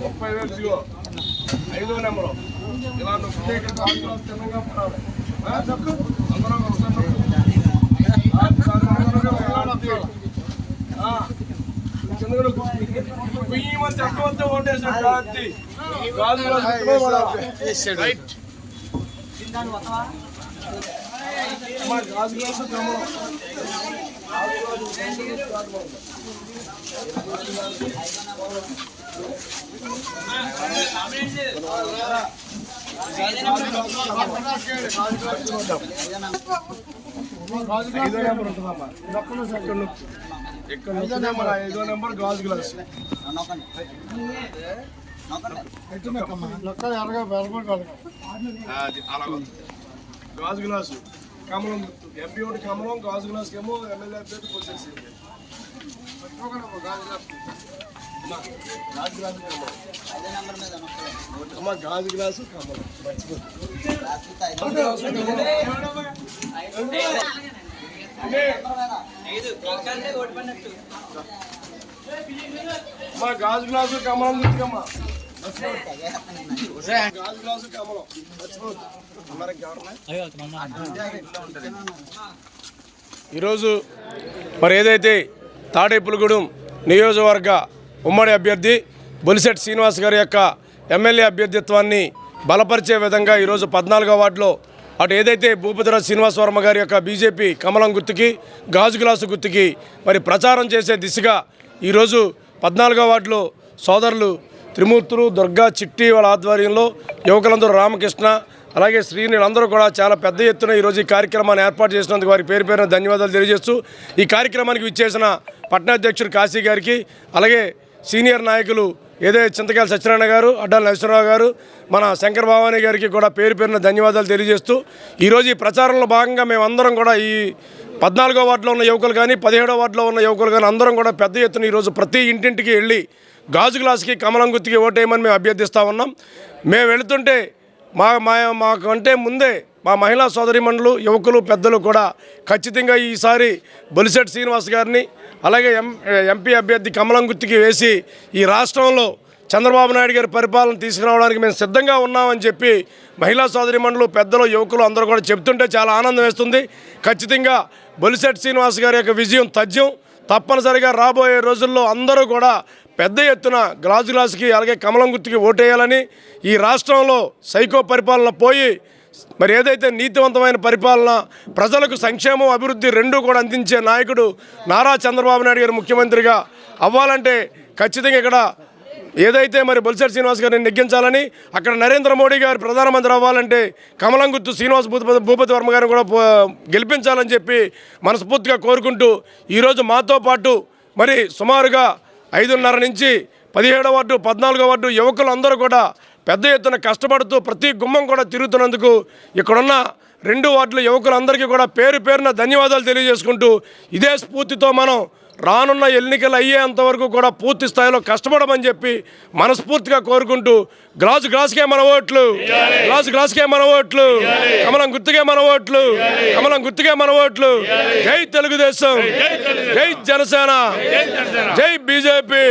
ముప్పై వేలు ఇదిగో ఐదో నెంబరు ఇలా నొక్కితే ఇక్కడ గాజు గ్లాసు తిన్నగా పడాలి గాజు రైట్. గాజు గ్లాసు ఐదో నెంబర్ ఉంటుందమ్మా ఇక్కడ నొక్కు. ఇక్కడ నొక్కితే మన ఐదో నెంబర్ గాజు గ్లాస్ అది అలా ఉంది. గాజు గ్లాసు కమలం గుర్తు ఎంపీ ఒకటి కమలం గాజు గ్లాస్ ఏమో ఎమ్మెల్యే అభ్యర్థి పోసేసింది గాజు గ్లాసు కమలం అమ్మ గాజు గ్లాసు కమలం అమ్మా గాజు గ్లాసు కమలం గుర్తుకమ్మా ఈరోజు మరి ఏదైతే తాడేపులగూడెం నియోజకవర్గ ఉమ్మడి అభ్యర్థి బొలిశెట్టి శ్రీనివాస్ గారి యొక్క ఎమ్మెల్యే అభ్యర్థిత్వాన్ని బలపరిచే విధంగా ఈరోజు పద్నాలుగో వార్డులో అటు ఏదైతే భూపతిరాజు శ్రీనివాస వర్మ గారి యొక్క బీజేపీ కమలం గుర్తుకి గాజు గ్లాసు గుర్తుకి మరి ప్రచారం చేసే దిశగా ఈరోజు పద్నాలుగో వార్డులో సోదరులు త్రిమూర్తులు దుర్గా చిట్టి వాళ్ళ ఆధ్వర్యంలో యువకులందరూ రామకృష్ణ అలాగే శ్రీనులందరూ కూడా చాలా పెద్ద ఎత్తున ఈరోజు ఈ కార్యక్రమాన్ని ఏర్పాటు చేసినందుకు వారి పేరు పేరున ధన్యవాదాలు తెలియజేస్తూ ఈ కార్యక్రమానికి విచ్చేసిన పట్టణాధ్యక్షుడు కాశీ గారికి అలాగే సీనియర్ నాయకులు ఏదైతే చింతకాయల సత్యనారాయణ గారు అడ్డాల నరసింహరావు గారు మన శంకర్ భవానీ గారికి కూడా పేరు పేరున ధన్యవాదాలు తెలియజేస్తూ ఈరోజు ఈ ప్రచారంలో భాగంగా మేమందరం కూడా ఈ పద్నాలుగో వార్డులో ఉన్న యువకులు కానీ పదిహేడో వార్డులో ఉన్న యువకులు కానీ అందరం కూడా పెద్ద ఎత్తున ఈరోజు ప్రతి ఇంటింటికి వెళ్ళి గాజు గ్లాస్కి కమలం గుత్తికి ఓటేయమని మేము అభ్యర్థిస్తూ ఉన్నాం. మేము వెళుతుంటే మా మా మాకంటే ముందే మా మహిళా సోదరిమణులు యువకులు పెద్దలు కూడా ఖచ్చితంగా ఈసారి బొలిసెట్ శ్రీనివాస్ గారిని అలాగే ఎం ఎంపీ అభ్యర్థి కమలం గుర్తుకి వేసి ఈ రాష్ట్రంలో చంద్రబాబు నాయుడు గారి పరిపాలన తీసుకురావడానికి మేము సిద్ధంగా ఉన్నామని చెప్పి మహిళా సోదరిమణులు పెద్దలు యువకులు అందరూ కూడా చెప్తుంటే చాలా ఆనందం వేస్తుంది. ఖచ్చితంగా బొలిసెట్ శ్రీనివాస్ గారి యొక్క విజయం తథ్యం తప్పనిసరిగా రాబోయే రోజుల్లో అందరూ కూడా పెద్ద ఎత్తున గ్లాసు గ్లాసుకి అలాగే కమలం గుర్తుకి ఓటేయాలని ఈ రాష్ట్రంలో సైకో పరిపాలన పోయి మరి ఏదైతే నీతివంతమైన పరిపాలన ప్రజలకు సంక్షేమం అభివృద్ధి రెండూ కూడా అందించే నాయకుడు నారా చంద్రబాబు నాయుడు గారు ముఖ్యమంత్రిగా అవ్వాలంటే ఖచ్చితంగా ఇక్కడ ఏదైతే మరి బొలిశెట్టి శ్రీనివాస్ గారిని నెగ్గించాలని అక్కడ నరేంద్ర మోడీ గారు ప్రధానమంత్రి అవ్వాలంటే కమలం గుర్తు శ్రీనివాస్ భూపతి భూపతి వర్మ గారిని కూడా గెలిపించాలని చెప్పి మనస్ఫూర్తిగా కోరుకుంటూ ఈరోజు మాతో పాటు మరి సుమారుగా ఐదున్నర నుంచి పదిహేడవ వార్డు పద్నాలుగో వార్డు యువకులు అందరూ కూడా పెద్ద ఎత్తున కష్టపడుతూ ప్రతి గుమ్మం కూడా తిరుగుతున్నందుకు ఇక్కడున్న రెండు వార్డుల యువకులందరికీ కూడా పేరు పేరున ధన్యవాదాలు తెలియజేసుకుంటూ ఇదే స్ఫూర్తితో మనం రానున్న ఎన్నికలు అయ్యేంత వరకు కూడా పూర్తి స్థాయిలో కష్టపడమని చెప్పి మనస్ఫూర్తిగా కోరుకుంటూ గ్లాసు గ్లాసుకే మన ఓట్లు గ్లాసు గ్లాసుకే మన ఓట్లు కమలం గుర్తుకే మన ఓట్లు కమలం గుర్తుకే మన ఓట్లు. జై తెలుగుదేశం జై జనసేన జై బీజేపీ.